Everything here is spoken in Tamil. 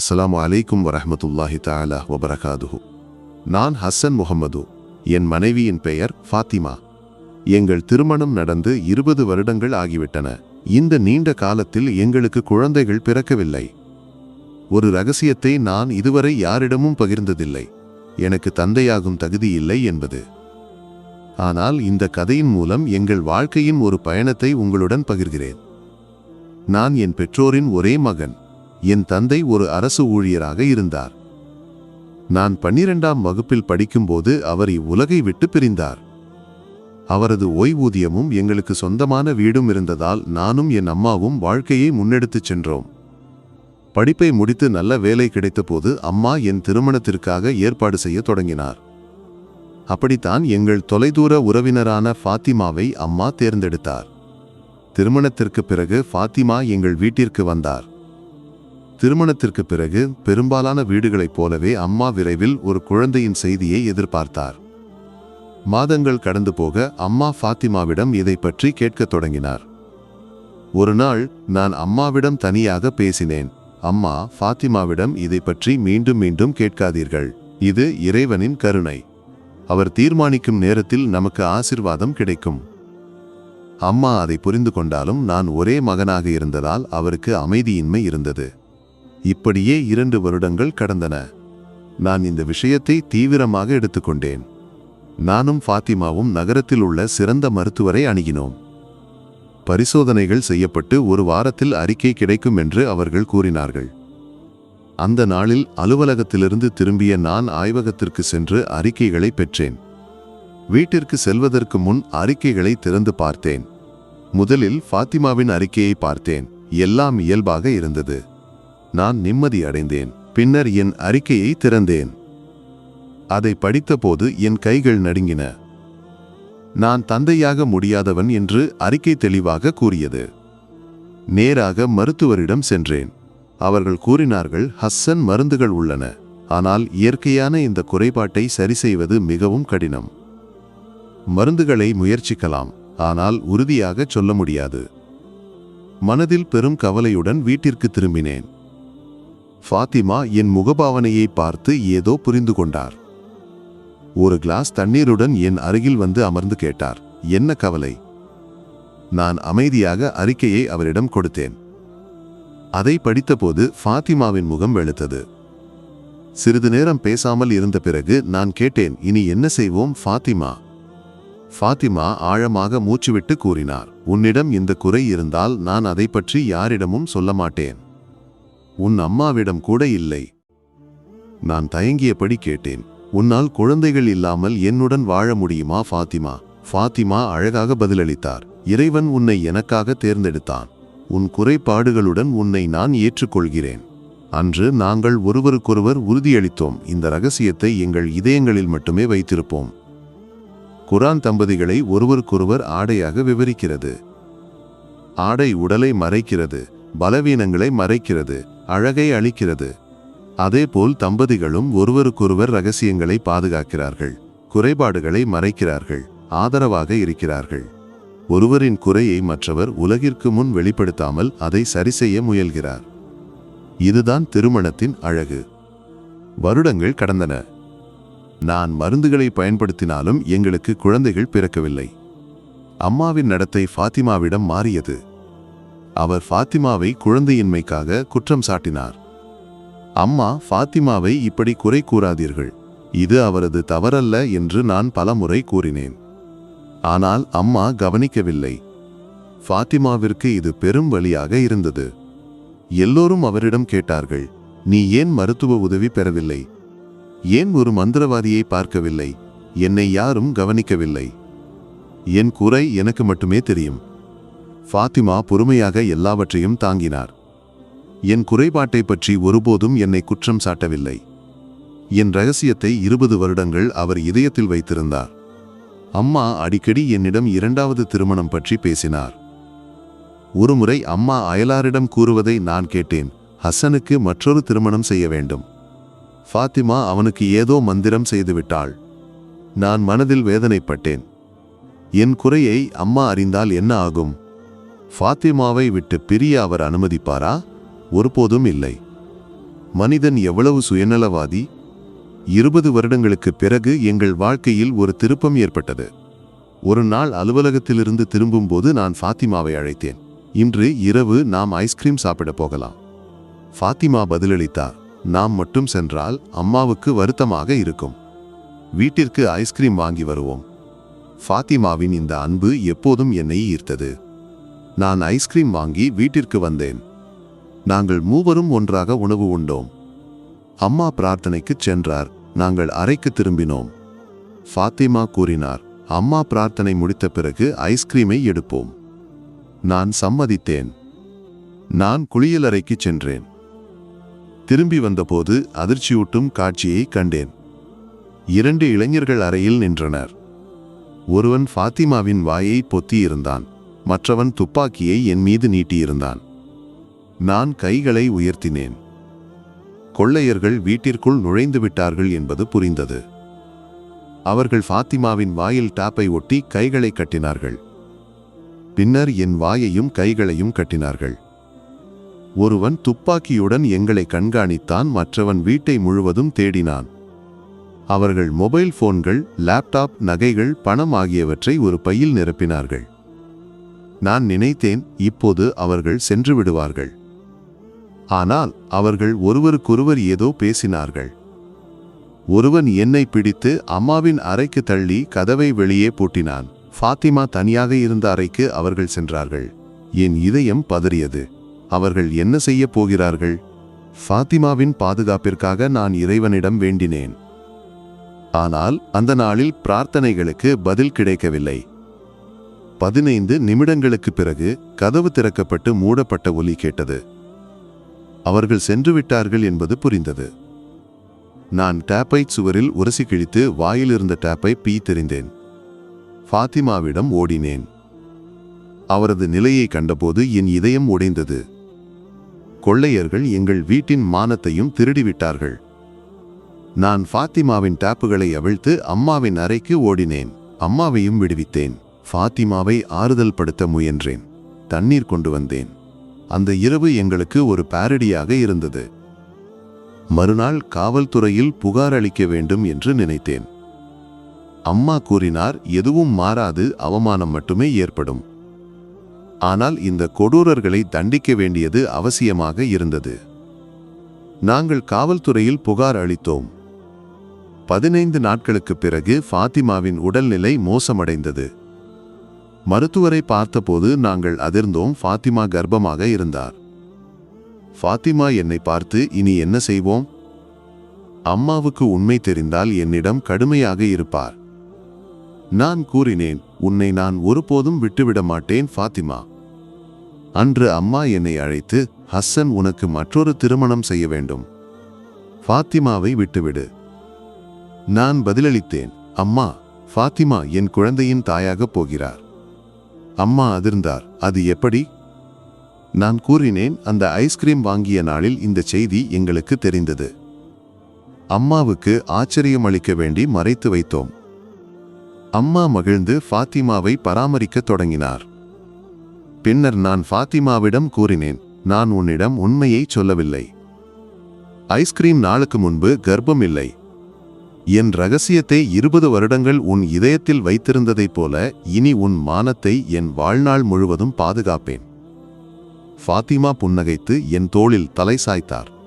அஸ்ஸலாமு அலைக்கும் வரஹ்மத்துல்லாஹி தாலா வபரகாதுஹு. நான் ஹஸ்ஸன் முகமது என் மனைவியின் பெயர் ஃபாத்திமா. எங்கள் திருமணம் நடந்து இருபது வருடங்கள் ஆகிவிட்டன. இந்த நீண்ட காலத்தில் எங்களுக்கு குழந்தைகள் பிறக்கவில்லை. ஒரு ரகசியத்தை நான் இதுவரை யாரிடமும் பகிர்ந்ததில்லை. எனக்கு தந்தையாகும் தகுதி இல்லை என்பது. ஆனால் இந்த கதையின் மூலம் எங்கள் வாழ்க்கையின் ஒரு பயணத்தை உங்களுடன் பகிர்கிறேன். நான் என் பெற்றோரின் ஒரே மகன். என் தந்தை ஒரு அரசு ஊழியராக இருந்தார். நான் பன்னிரெண்டாம் வகுப்பில் படிக்கும்போது அவர் இவ்வுலகை விட்டு பிரிந்தார். அவரது ஓய்வூதியமும் எங்களுக்கு சொந்தமான வீடும் இருந்ததால் நானும் என் அம்மாவும் வாழ்க்கையை முன்னெடுத்துச் சென்றோம். படிப்பை முடித்து நல்ல வேலை கிடைத்தபோது அம்மா என் திருமணத்திற்காக ஏற்பாடு செய்யத் தொடங்கினார். அப்படித்தான் எங்கள் தொலைதூர உறவினரான ஃபாத்திமாவை அம்மா தேர்ந்தெடுத்தார். திருமணத்திற்கு பிறகு ஃபாத்திமா எங்கள் வீட்டிற்கு வந்தார். திருமணத்திற்கு பிறகு பெரும்பாலான வீடுகளைப் போலவே அம்மா விரைவில் ஒரு குழந்தையின் செய்தியை எதிர்பார்த்தார். மாதங்கள் கடந்து போக அம்மா ஃபாத்திமாவிடம் இதை பற்றி கேட்கத் தொடங்கினார். ஒரு நாள் நான் அம்மாவிடம் தனியாக பேசினேன். அம்மா ஃபாத்திமாவிடம் இதை பற்றி மீண்டும் மீண்டும் கேட்காதீர்கள். இது இறைவனின் கருணை. அவர் தீர்மானிக்கும் நேரத்தில் நமக்கு ஆசிர்வாதம் கிடைக்கும். அம்மா அதை புரிந்து கொண்டாலும் நான் ஒரே மகனாக இருந்ததால் அவருக்கு அமைதியின்மை இருந்தது. இப்படியே இரண்டு வருடங்கள் கடந்தன. நான் இந்த விஷயத்தை தீவிரமாக எடுத்துக்கொண்டேன். நானும் ஃபாத்திமாவும் நகரத்தில் உள்ள சிறந்த மருத்துவரை அணுகினோம். பரிசோதனைகள் செய்யப்பட்டு ஒரு வாரத்தில் அறிக்கை கிடைக்கும் என்று அவர்கள் கூறினார்கள். அந்த நாளில் அலுவலகத்திலிருந்து திரும்பிய நான் ஆய்வகத்திற்கு சென்று அறிக்கைகளை பெற்றேன். வீட்டிற்கு செல்வதற்கு முன் அறிக்கைகளை திறந்து பார்த்தேன். முதலில் ஃபாத்திமாவின் அறிக்கையை பார்த்தேன். எல்லாம் இயல்பாக இருந்தது. நான் நிம்மதி அடைந்தேன். பின்னர் என் அறிக்கையை திறந்தேன். அதை படித்தபோது என் கைகள் நடுங்கின. நான் தந்தையாக முடியாதவன் என்று அறிக்கை தெளிவாக கூறியது. நேராக மருத்துவரிடம் சென்றேன். அவர்கள் கூறினார்கள் ஹஸ்ஸன் மருந்துகள் உள்ளன. ஆனால் இயற்கையான இந்த குறைபாட்டை சரி செய்வது மிகவும் கடினம். மருந்துகளை முயற்சிக்கலாம். ஆனால் உறுதியாக சொல்ல முடியாது. மனதில் பெரும் கவலையுடன் வீட்டிற்கு திரும்பினேன். ஃபாத்திமா என் முகபாவனையை பார்த்து ஏதோ புரிந்து கொண்டார். ஒரு கிளாஸ் தண்ணீருடன் என் அருகில் வந்து அமர்ந்து கேட்டார் என்ன கவலை? நான் அமைதியாக அறிக்கையை அவரிடம் கொடுத்தேன். அதை படித்தபோது ஃபாத்திமாவின் முகம் வெளுத்தது. சிறிது நேரம் பேசாமல் இருந்த பிறகு நான் கேட்டேன் இனி என்ன செய்வோம் ஃபாத்திமா? ஃபாத்திமா ஆழமாக மூச்சுவிட்டு கூறினார் உன்னிடம் இந்த குறை இருந்தால் நான் அதை பற்றி யாரிடமும் சொல்ல மாட்டேன். உன் அம்மாவிடம் கூட இல்லை. நான் தயங்கியபடி கேட்டேன். உன்னால் குழந்தைகள் இல்லாமல் என்னுடன் வாழ முடியுமா ஃபாத்திமா? ஃபாத்திமா அழகாக பதிலளித்தார். இறைவன் உன்னை எனக்காக தேர்ந்தெடுத்தான். உன் குறைபாடுகளுடன் உன்னை நான் ஏற்றுக்கொள்கிறேன். அன்று நாங்கள் ஒருவருக்கொருவர் உறுதியளித்தோம். இந்த ரகசியத்தை எங்கள் இதயங்களில் மட்டுமே வைத்திருப்போம். குரான் தம்பதிகளை ஒருவருக்கொருவர் ஆடையாக விவரிக்கிறது. ஆடை உடலை மறைக்கிறது. பலவீனங்களை மறைக்கிறது. அழகை அளிக்கிறது அதேபோல் தம்பதிகளும் ஒருவருக்கொருவர் ரகசியங்களை பாதுகாக்கிறார்கள். குறைபாடுகளை மறைக்கிறார்கள். ஆதரவாக இருக்கிறார்கள். ஒருவரின் குறையை மற்றவர் உலகிற்கு முன் வெளிப்படுத்தாமல் அதை சரிசெய்ய முயல்கிறார். இதுதான் திருமணத்தின் அழகு. வருடங்கள் கடந்தன. நான் மருந்துகளை பயன்படுத்தினாலும் எங்களுக்கு குழந்தைகள் பிறக்கவில்லை. அம்மாவின் நடத்தை ஃபாத்திமாவிடம் மாறியது. அவர் ஃபாத்திமாவை குழந்தையின்மைக்காக குற்றம் சாட்டினார். அம்மா ஃபாத்திமாவை இப்படி குறை கூறாதீர்கள். இது அவரது தவறல்ல என்று நான் பலமுறை கூறினேன். ஆனால் அம்மா கவனிக்கவில்லை. ஃபாத்திமாவிற்கு இது பெரும் வழியாக இருந்தது. எல்லோரும் அவரிடம் கேட்டார்கள் நீ ஏன் மருத்துவ உதவி பெறவில்லை? ஏன் ஒரு மந்திரவாதியை பார்க்கவில்லை? என்னை யாரும் கவனிக்கவில்லை. என் குறை எனக்கு மட்டுமே தெரியும். ஃபாத்திமா பொறுமையாக எல்லாவற்றையும் தாங்கினார். என் குறைபாட்டை பற்றி ஒருபோதும் என்னை குற்றம் சாட்டவில்லை. என் ரகசியத்தை இருபது வருடங்கள் அவர் இதயத்தில் வைத்திருந்தார். அம்மா அடிக்கடி என்னிடம் இரண்டாவது திருமணம் பற்றி பேசினார். ஒருமுறை அம்மா அயலாரிடம் கூறுவதை நான் கேட்டேன் ஹசனுக்கு மற்றொரு திருமணம் செய்ய வேண்டும். ஃபாத்திமா அவனுக்கு ஏதோ மந்திரம் செய்துவிட்டாள். நான் மனதில் வேதனைப்பட்டேன். என் குறையை அம்மா அறிந்தால் என்ன ஆகும்? ஃபாத்திமாவை விட்டு பிரிய அவர் அனுமதிப்பாரா? ஒருபோதும் இல்லை. மனிதன் எவ்வளவு சுயநலவாதி? இருபது வருடங்களுக்குப் பிறகு எங்கள் வாழ்க்கையில் ஒரு திருப்பம் ஏற்பட்டது. ஒரு நாள் அலுவலகத்திலிருந்து திரும்பும்போது நான் ஃபாத்திமாவை அழைத்தேன். இன்று இரவு நாம் ஐஸ்கிரீம் சாப்பிட போகலாம். ஃபாத்திமா பதிலளித்தார் நாம் மட்டும் சென்றால் அம்மாவுக்கு வருத்தமாக இருக்கும். வீட்டிற்கு ஐஸ்கிரீம் வாங்கி வருவோம். ஃபாத்திமாவின் இந்த அன்பு எப்போதும் என்னை ஈர்த்தது. நான் ஐஸ்கிரீம் வாங்கி வீட்டிற்கு வந்தேன். நாங்கள் மூவரும் ஒன்றாக உணவு உண்டோம். அம்மா பிரார்த்தனைக்குச் சென்றார். நாங்கள் அறைக்கு திரும்பினோம். ஃபாத்திமா கூறினார் அம்மா பிரார்த்தனை முடித்த பிறகு ஐஸ்கிரீமை எடுப்போம். நான் சம்மதித்தேன். நான் குளியலறைக்கு சென்றேன். திரும்பி வந்தபோது அதிர்ச்சியூட்டும் காட்சியை கண்டேன். இரண்டு இளைஞர்கள் அறையில் நின்றனர். ஒருவன் ஃபாத்திமாவின் வாயை பொத்தியிருந்தான். மற்றவன் துப்பாக்கியை என் மீது நீட்டியிருந்தான். நான் கைகளை உயர்த்தினேன். கொள்ளையர்கள் வீட்டிற்குள் நுழைந்து விட்டார்கள் என்பது புரிந்தது. அவர்கள் ஃபாத்திமாவின் வாயில் டாப்பை ஒட்டி கைகளை கட்டினார்கள். பின்னர் என் வாயையும் கைகளையும் கட்டினார்கள். ஒருவன் துப்பாக்கியுடன் எங்களை கண்காணித்தான் மற்றவன் வீட்டை முழுவதும் தேடினான். அவர்கள் மொபைல் போன்கள் லேப்டாப் நகைகள் பணம் ஆகியவற்றை ஒரு பையில் நிரப்பினார்கள். நான் நினைத்தேன் இப்போது அவர்கள் சென்று விடுவார்கள். ஆனால் அவர்கள் ஒருவருக்கொருவர் ஏதோ பேசினார்கள். ஒருவன் என்னை பிடித்து அம்மாவின் அறைக்கு தள்ளி கதவை வெளியே பூட்டினான். ஃபாத்திமா தனியாக இருந்த அறைக்கு அவர்கள் சென்றார்கள். என் இதயம் பதறியது. அவர்கள் என்ன செய்யப் போகிறார்கள்? ஃபாத்திமாவின் பாதுகாப்பிற்காக நான் இறைவனிடம் வேண்டினேன். ஆனால் அந்த நாளில் பிரார்த்தனைகளுக்கு பதில் கிடைக்கவில்லை. பதினைந்து நிமிடங்களுக்கு பிறகு கதவு திறக்கப்பட்டு மூடப்பட்ட ஒலி கேட்டது. அவர்கள் சென்று விட்டார்கள் என்பது புரிந்தது. நான் டேப்பை சுவரில் உரசி கிழித்து வாயிலிருந்த டேப்பை பீ தெரிந்தேன். ஃபாத்திமாவிடம் ஓடினேன். அவரது நிலையை கண்டபோது என் இதயம் உடைந்தது. கொள்ளையர்கள் எங்கள் வீட்டின் மானத்தையும் திருடிவிட்டார்கள். நான் ஃபாத்திமாவின் டேப்புகளை அவிழ்த்து அம்மாவின் அறைக்கு ஓடினேன். அம்மாவையும் விடுவித்தேன். ஃபாத்திமாவை ஆறுதல் படுத்த முயன்றேன். தண்ணீர் கொண்டு வந்தேன். அந்த இரவு எங்களுக்கு ஒரு பாரடியாக இருந்தது. மறுநாள் காவல்துறையில் புகார் அளிக்க வேண்டும் என்று நினைத்தேன். அம்மா கூறினார் எதுவும் மாறாது அவமானம் மட்டுமே ஏற்படும். ஆனால் இந்த கொடூரர்களை தண்டிக்க வேண்டியது அவசியமாக இருந்தது. நாங்கள் காவல்துறையில் புகார் அளித்தோம். பதினைந்து நாட்களுக்குப் பிறகு ஃபாத்திமாவின் உடல்நிலை மோசமடைந்தது. மருத்துவரை பார்த்தபோது நாங்கள் அதிர்ந்தோம். ஃபாத்திமா கர்ப்பமாக இருந்தார். ஃபாத்திமா என்னை பார்த்து இனி என்ன செய்வோம்? அம்மாவுக்கு உண்மை தெரிந்தால் என்னிடம் கடுமையாக இருப்பார். நான் கூறினேன் உன்னை நான் ஒருபோதும் விட்டுவிட மாட்டேன் ஃபாத்திமா. அன்று அம்மா என்னை அழைத்து ஹஸ்ஸன் உனக்கு மற்றொரு திருமணம் செய்ய வேண்டும். ஃபாத்திமாவை விட்டுவிடு. நான் பதிலளித்தேன். அம்மா ஃபாத்திமா என் குழந்தையின் தாயாகப் போகிறார். அம்மா அதிர்ந்தார். அது எப்படி? நான் கூறினேன் அந்த ஐஸ்கிரீம் வாங்கிய நாளில் இந்த செய்தி எங்களுக்கு தெரிந்தது. அம்மாவுக்கு ஆச்சரியம் அளிக்க வேண்டி மறைத்து வைத்தோம். அம்மா மகிழ்ந்து ஃபாத்திமாவை பராமரிக்கத் தொடங்கினார். பின்னர் நான் ஃபாத்திமாவிடம் கூறினேன் நான் உன்னிடம் உண்மையை சொல்லவில்லை. ஐஸ்கிரீம் நாளுக்கு முன்பு கர்ப்பம் இல்லை. என் ரகசியத்தை இருபது வருடங்கள் உன் இதயத்தில் வைத்திருந்ததைப் போல இனி உன் மானத்தை என் வாழ்நாள் முழுவதும் பாதுகாப்பேன். ஃபாத்திமா புன்னகைத்து என் தோளில் தலை சாய்த்தார்.